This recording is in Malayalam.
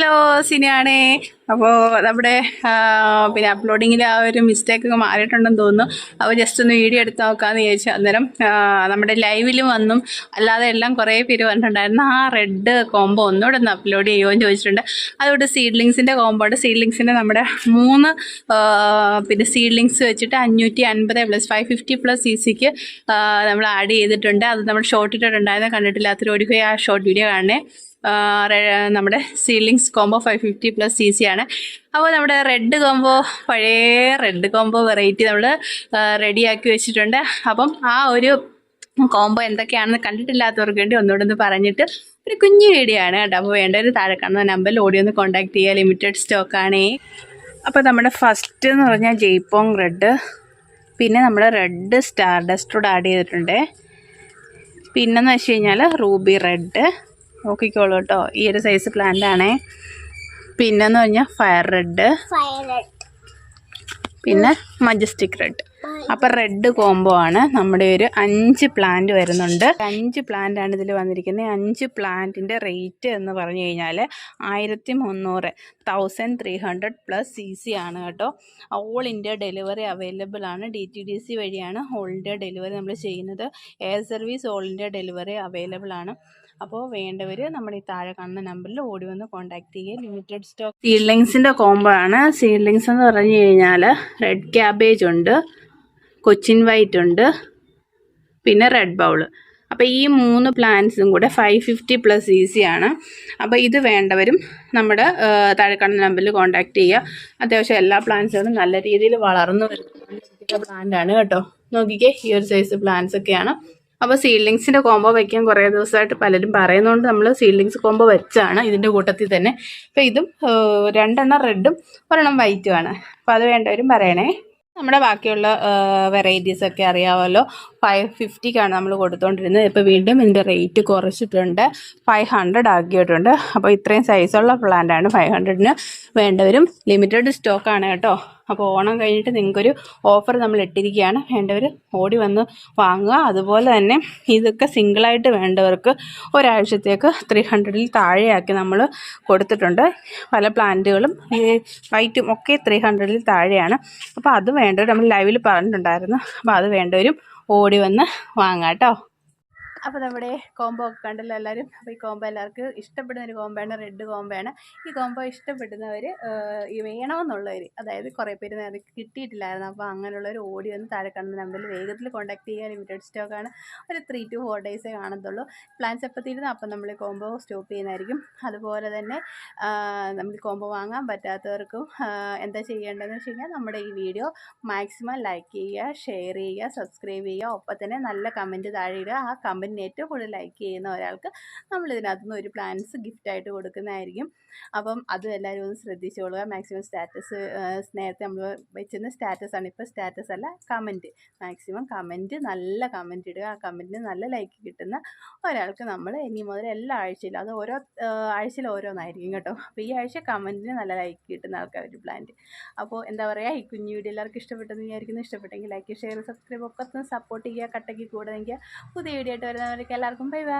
ഹലോ സിനിയാണേ. അപ്പോൾ നമ്മുടെ പിന്നെ അപ്ലോഡിങ്ങിൽ ആ ഒരു മിസ്റ്റേക്ക് ഒക്കെ മാറിയിട്ടുണ്ടെന്ന് തോന്നുന്നു. അപ്പോൾ ജസ്റ്റ് ഒന്ന് വീഡിയോ എടുത്ത് നോക്കാമെന്ന് ചോദിച്ചു അന്നേരം നമ്മുടെ ലൈവിലും വന്നും അല്ലാതെ എല്ലാം കുറേ പേര് പറഞ്ഞിട്ടുണ്ടായിരുന്നു ആ റെഡ് കോംബോ ഒന്നുകൂടെ ഒന്ന് അപ്ലോഡ് ചെയ്യുമോ എന്ന് ചോദിച്ചിട്ടുണ്ട്. അതുകൊണ്ട് സീഡ്ലിങ്സിന്റെ കോംബോ ഉണ്ട് സീഡ്ലിങ്സിന്റെ നമ്മുടെ മൂന്ന് പിന്നെ സീഡ്ലിങ്സ് വെച്ചിട്ട് അഞ്ഞൂറ്റി അൻപത് plus five fifty plus C സിക്ക് നമ്മൾ ആഡ് ചെയ്തിട്ടുണ്ട്. അത് നമ്മൾ ഷോർട്ട് ഇട്ടിട്ടുണ്ടായിരുന്നു കണ്ടിട്ടില്ലാത്തൊരു ഒരു ആ ഷോർട്ട് വീഡിയോ കാണണേ നമ്മുടെ seedlings combo five fifty plus C C ആണ്. അപ്പോൾ നമ്മുടെ റെഡ് കോംബോ പഴയ റെഡ് കോംബോ വെറൈറ്റി നമ്മൾ റെഡിയാക്കി വെച്ചിട്ടുണ്ട്. അപ്പം ആ ഒരു കോംബോ എന്തൊക്കെയാണെന്ന് കണ്ടിട്ടില്ലാത്തവർക്ക് വേണ്ടി ഒന്നുകൂടെ ഒന്ന് പറഞ്ഞിട്ട് ഒരു കുഞ്ഞു വീഡിയോ ആണ് കേട്ടോ. അപ്പോൾ വേണ്ട ഒരു താഴെ കാണുന്ന നമ്പറിൽ ഓടി ഒന്ന് കോൺടാക്ട് ചെയ്യുക. ലിമിറ്റഡ് സ്റ്റോക്കാണേ അപ്പോൾ നമ്മുടെ ഫസ്റ്റ് എന്ന് പറഞ്ഞാൽ ജയ്പോങ് റെഡ് പിന്നെ നമ്മൾ റെഡ് സ്റ്റാർ ഡസ്റ്റോട് ആഡ് ചെയ്തിട്ടുണ്ട്. പിന്നെന്ന് വെച്ച് കഴിഞ്ഞാൽ റൂബി റെഡ് നോക്കിക്കോളൂ കേട്ടോ. ഈ ഒരു സൈസ് പ്ലാന്റ് ആണേ. പിന്നെന്ന് പറഞ്ഞാൽ ഫയർ റെഡ് പിന്നെ മജസ്റ്റിക് റെഡ് അപ്പം റെഡ് കോംബോ ആണ് നമ്മുടെ ഒരു അഞ്ച് പ്ലാന്റ് വരുന്നുണ്ട്. അഞ്ച് പ്ലാന്റ് ആണ് ഇതിൽ വന്നിരിക്കുന്നത് അഞ്ച് പ്ലാന്റിന്റെ റേറ്റ് എന്ന് പറഞ്ഞു കഴിഞ്ഞാൽ ആയിരത്തി മുന്നൂറ് thousand three hundred plus C C ആണ് കേട്ടോ. ഓൾ ഇന്ത്യ ഡെലിവറി അവൈലബിൾ ആണ്. ഡി ടി ഡി സി വഴിയാണ്. ഓൾ ഇന്ത്യ ഡെലിവറി നമ്മൾ ചെയ്യുന്നത്. Air service all India delivery available ആണ്. അപ്പോൾ വേണ്ടവർ നമ്മുടെ ഈ താഴെ കാണുന്ന നമ്പറിൽ ഓടി വന്ന് കോൺടാക്ട് ചെയ്യുക. ലിമിറ്റഡ് സ്റ്റോക്ക് സീഡ്ലിങ്സിന്റെ കോംബോ ആണ്. സീഡ്ലിങ്സ് എന്ന് പറഞ്ഞു കഴിഞ്ഞാൽ റെഡ് ക്യാബേജ് ഉണ്ട് കൊച്ചിൻ വൈറ്റ് ഉണ്ട് പിന്നെ റെഡ് ബൗൾ അപ്പോൾ ഈ മൂന്ന് പ്ലാന്റ്സും കൂടെ ഫൈവ് ഫിഫ്റ്റി പ്ലസ് ഈസി ആണ്. അപ്പോൾ ഇത് വേണ്ടവരും നമ്മുടെ താഴെക്കണ്ണ താഴെ കാണുന്ന നമ്പറിൽ കോൺടാക്ട് ചെയ്യുക. അത്യാവശ്യം എല്ലാ പ്ലാന്റ്സുകളും നല്ല രീതിയിൽ വളർന്നു വരുന്ന പ്ലാന്റ് ആണ് കേട്ടോ. നോക്കിക്കേ ഈ ഒരു സൈസ് പ്ലാന്റ്സ് ഒക്കെയാണ്. അപ്പോൾ സീഡ്ലിങ്സിന്റെ കോംബോ വയ്ക്കാൻ കുറേ ദിവസമായിട്ട് പലരും പറയുന്നതുകൊണ്ട് നമ്മൾ സീഡ്ലിങ്സ് കോംബോ വെച്ചാണ് ഇതിന്റെ കൂട്ടത്തിൽ തന്നെ. അപ്പോൾ ഇതും രണ്ടെണ്ണം റെഡും ഒരെണ്ണം വൈറ്റും ആണ്. അപ്പോൾ അത് വേണ്ടവരും പറയണേ. നമ്മുടെ ബാക്കിയുള്ള വെറൈറ്റീസ് ഒക്കെ അറിയാമല്ലോ ഫൈവ് ഫിഫ്റ്റിക്കാണ് നമ്മൾ കൊടുത്തുകൊണ്ടിരുന്നത് ഇപ്പോൾ വീണ്ടും ഇതിന്റെ റേറ്റ് കുറച്ചിട്ടുണ്ട്. ഫൈവ് ഹൺഡ്രഡ് ആക്കിയിട്ടുണ്ട്. അപ്പോൾ ഇത്രയും സൈസുള്ള പ്ലാന്റാണ് ഫൈവ് ഹൺഡ്രഡിന് വേണ്ടവരും. ലിമിറ്റഡ് സ്റ്റോക്കാണ് കേട്ടോ. അപ്പോൾ ഓണം കഴിഞ്ഞിട്ട് നിങ്ങൾക്കൊരു ഓഫർ നമ്മൾ ഇട്ടിരിക്കുകയാണ്. വേണ്ടവർ ഓടി വന്ന് വാങ്ങുക. അതുപോലെ തന്നെ ഇതൊക്കെ സിംഗിളായിട്ട് വേണ്ടവർക്ക് ഒരാഴ്ചത്തേക്ക് ത്രീ ഹൺഡ്രഡിൽ താഴെയാക്കി നമ്മൾ കൊടുത്തിട്ടുണ്ട്. പല പ്ലാന്റുകളും ഈ വൈറ്റും ഒക്കെ ത്രീ ഹൺഡ്രഡിൽ താഴെയാണ്. അപ്പോൾ അത് വേണ്ടവർ നമ്മൾ ലൈവിൽ പറഞ്ഞിട്ടുണ്ടായിരുന്നു. അപ്പോൾ അത് വേണ്ടവരും ഓടി വന്ന് വാങ്ങാം കേട്ടോ അപ്പോൾ നമ്മുടെ കോംബോ ഒക്കെ കണ്ടല്ലോ എല്ലാവരും അപ്പോൾ ഈ കോംബോ എല്ലാവർക്കും ഇഷ്ടപ്പെടുന്ന ഒരു കോംബോയാണ് റെഡ് കോംബോയാണ് ഈ കോംബോ ഇഷ്ടപ്പെടുന്നവർ ഈ വേണമെന്നുള്ളവർ അതായത് കുറേ പേര് നേരെ കിട്ടിയിട്ടില്ലായിരുന്നു. അപ്പോൾ അങ്ങനെയുള്ളവർ ഓടി വന്ന് താഴെ കാണുന്ന നമ്പറിൽ വേഗത്തിൽ കോൺടാക്ട് ചെയ്യുക ലിമിറ്റഡ് സ്റ്റോക്കാണ് ഒരു ത്രീ ടു ഫോർ ഡേയ്സേ കാണത്തുള്ളൂ. പ്ലാൻസ് എപ്പോൾ തീരുന്നു അപ്പം നമ്മൾ കോംബോ സ്റ്റോപ്പ് ചെയ്യുന്നതായിരിക്കും. അതുപോലെ തന്നെ നമ്മൾ കോംബോ വാങ്ങാൻ പറ്റാത്തവർക്കും എന്താ ചെയ്യേണ്ടതെന്ന് വെച്ച് കഴിഞ്ഞാൽ നമ്മുടെ ഈ വീഡിയോ മാക്സിമം ലൈക്ക് ചെയ്യുക ഷെയർ ചെയ്യുക സബ്സ്ക്രൈബ് ചെയ്യുക. ഒപ്പം തന്നെ നല്ല കമന്റ് താഴെ ഇടുക. ആ കമന്റിന് ഏറ്റവും കൂടുതൽ ലൈക്ക് ചെയ്യുന്ന ഒരാൾക്ക് നമ്മൾ ഇതിനകത്ത് നിന്ന് ഒരു പ്ലാൻസ് ഗിഫ്റ്റായിട്ട് കൊടുക്കുന്നതായിരിക്കും. അപ്പം അതും എല്ലാവരും ഒന്ന് ശ്രദ്ധിച്ചോളുക. മാക്സിമം സ്റ്റാറ്റസ് നേരത്തെ നമ്മൾ വെച്ചിരുന്ന സ്റ്റാറ്റസാണ് ഇപ്പോൾ സ്റ്റാറ്റസ് അല്ല കമന്റ് മാക്സിമം കമന്റ് നല്ല കമന്റ് ഇടുക. ആ കമന്റിന് നല്ല ലൈക്ക് കിട്ടുന്ന ഒരാൾക്ക് നമ്മൾ ഇനി മുതൽ എല്ലാ ആഴ്ചയിലും അത് ഓരോ ആഴ്ചയിൽ ഓരോന്നായിരിക്കും കേട്ടോ. അപ്പോൾ ഈ ആഴ്ച കമന്റിന് നല്ല ലൈക്ക് കിട്ടുന്ന ആൾക്കാർ ഒരു പ്ലാന്റ് അപ്പോൾ എന്താ പറയുക ഈ കുഞ്ഞു വീഡിയോ എല്ലാവർക്കും ഇഷ്ടപ്പെട്ടെന്ന് വിചാരിക്കുന്നു. ഇഷ്ടപ്പെട്ടെങ്കിൽ ലൈക്ക് ഷെയർ സബ്സ്ക്രൈബ് ഒക്കെ സപ്പോർട്ട് ചെയ്യുക. കട്ടയ്ക്ക് കൂടെ പുതിയ വീഡിയോ ആയിട്ട് വരുന്നവർക്ക് എല്ലാവർക്കും ബൈ ബൈ